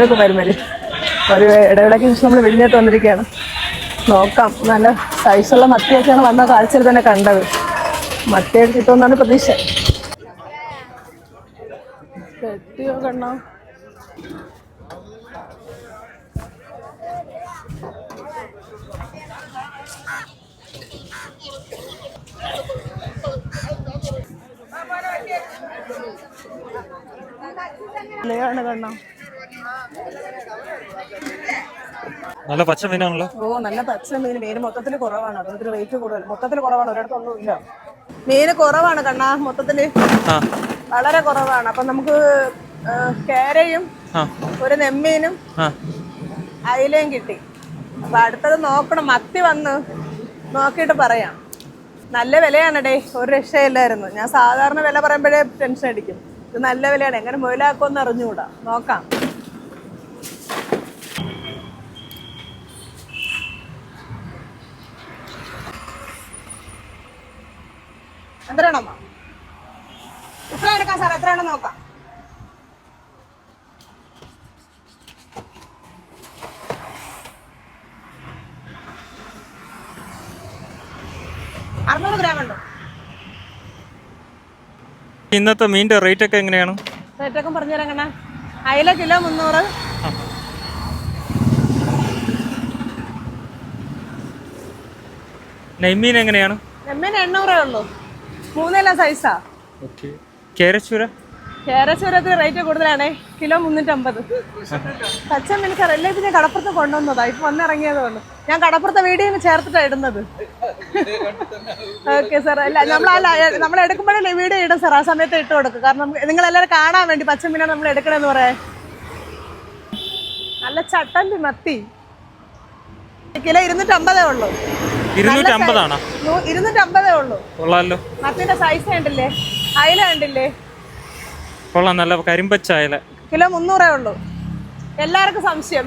എടുക്കും വരുന്നില്ല? വരും ഒരു ഇടവേളയ്ക്ക് ശേഷം നമ്മൾ വെളിഞ്ഞിട്ട് വന്നിരിക്കുകയാണ്. നോക്കാം. നല്ല സൈസുള്ള മത്തിയൊക്കെയാണ് വന്ന കാഴ്ചയിൽ തന്നെ കണ്ടത്. മത്തിയൊക്കെ കിട്ടുമെന്നാണ് പ്രതീക്ഷ. വിലയാണ് കണ്ണോ. നല്ല പച്ച മീനാണല്ലോ? ഓ നല്ല പച്ച മീൻ. മീൻ മൊത്തത്തിൽ കുറവാണ്. അതുകൊണ്ട് റേറ്റ് കൂടുതൽ. മൊത്തത്തിൽ കുറവാണ്. ഒരിടത്തൊന്നും ഇല്ല മീന് കുറവാണ് കണ്ണാ. മൊത്തത്തിൽ വളരെ കുറവാണ്. അപ്പൊ നമുക്ക് കേരയും ഒരു നെമ്മീനും അയിലയും കിട്ടി. അപ്പൊ അടുത്തത് നോക്കണം. മത്തി വന്ന് നോക്കിയിട്ട് പറയാം. നല്ല വിലയാണ് ഡേ ഒരു രക്ഷയില്ലായിരുന്നു. ഞാൻ സാധാരണ വില പറയുമ്പോഴേ ടെൻഷൻ അടിക്കും. ഇത് നല്ല വിലയാണ്. എങ്ങനെ മുതലാക്കുമെന്ന് അറിഞ്ഞുകൂടാ. നോക്കാം. എത്ര എടുക്കാം സാർ എത്രയാണെന്ന് നോക്കാം. അറുന്നൂറ് ഗ്രാം ഉണ്ടോ? ഇന്നത്തെ മീനിന്റെ റേറ്റ് ഒക്കെ എങ്ങനെയാണ്? റേറ്റ് ഒക്കെ പറഞ്ഞു പറഞ്ഞുതരാം കണ്ണാ. അയല കിലോ മുന്നൂറ്. നെയ്മീൻ എങ്ങനെയാണ്? നെയ്മീൻ എണ്ണൂറേ ഉള്ളൂ. മൂന്നില സൈസാ ഓക്കെ കേരച്ചൂര? കേരച്ചൂരത്തിന് റേറ്റ് കൂടുതലാണേ. കിലോ മുന്നൂറ്റമ്പത്. പച്ച മിനിക്കർ എല്ലാം ഇത് ഞാൻ കടപ്പുറത്ത് കൊണ്ടുവന്നതാ. ഇപ്പൊ വന്നിറങ്ങിയത് കൊണ്ട് ഞാൻ കടപ്പുറത്തെ വീഡിയോ ചേർത്തിട്ടാ ഇടുന്നത്. ഓക്കെ സാർ അല്ല നമ്മൾ അല്ല നമ്മൾ എടുക്കുമ്പോഴല്ലേ വീഡിയോ ഇടും സാർ ആ സമയത്ത് ഇട്ട് കൊടുക്കും. കാരണം നിങ്ങൾ എല്ലാവരും കാണാൻ വേണ്ടി പച്ചമീനാണ് നമ്മൾ എടുക്കണമെന്ന് പറയാൻ നല്ല ചട്ടമ്പി മത്തി. കിലോ ഇരുന്നൂറ്റമ്പതേ ഉള്ളൂ. ഇരുന്നൂറ്റി അമ്പതാണോ നൂ- ഇരുന്നൂറ്റമ്പതേ ഉള്ളൂ. കൊള്ളാമല്ലോ മത്തിന്റെ സൈസ് കണ്ടില്ലേ? അയില കണ്ടില്ലേ? കൊള്ളാം നല്ല കരിമ്പച്ചായല കിലോ മുന്നൂറേ ഉള്ളൂ. എല്ലാവർക്കും സംശയം.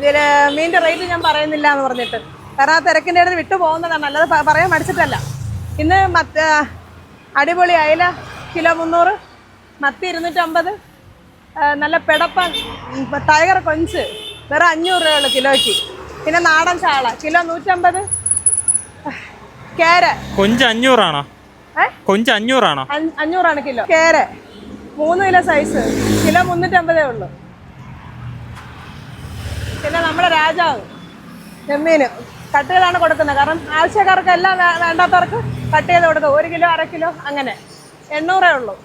മീനിന്റെ റേറ്റ് ഞാൻ പറയുന്നില്ല എന്ന് പറഞ്ഞിട്ട്. കാരണം ആ തിരക്കിന്റെ ഇടയിൽ വിട്ടു പോകുന്നതാണ്. അല്ലാതെ പറയാൻ മടിച്ചിട്ടല്ല. ഇന്ന് മത്ത അടിപൊളി അയല കിലോ മുന്നൂറ് മത്തി ഇരുന്നൂറ്റമ്പത് നല്ല പിടപ്പൻ ടൈഗർ കൊഞ്ച് വേറെ അഞ്ഞൂറ് രൂപയുള്ളൂ കിലോയ്ക്ക്. പിന്നെ നാടൻ ചാള കിലോ നൂറ്റമ്പത് കേര കൊഞ്ച് അഞ്ഞൂറാണോ? കൊഞ്ച് അഞ്ഞൂറാണോ? അഞ്ഞ- അഞ്ഞൂറാണ് കിലോ. കേര മൂന്ന് കിലോ സൈസ് കിലോ മുന്നൂറ്റമ്പതേ ഉള്ളൂ. പിന്നെ നമ്മുടെ രാജാവ് ചെമ്മീന്. കട്ട് ചെയ്താണ് കൊടുക്കുന്നത്. കാരണം ആവശ്യക്കാർക്ക് എല്ലാം വേണ്ടാത്തവർക്ക് കട്ട് ചെയ്ത് കൊടുക്കുക ഒരു കിലോ അര കിലോ അങ്ങനെ. എണ്ണൂറേ ഉള്ളൂ.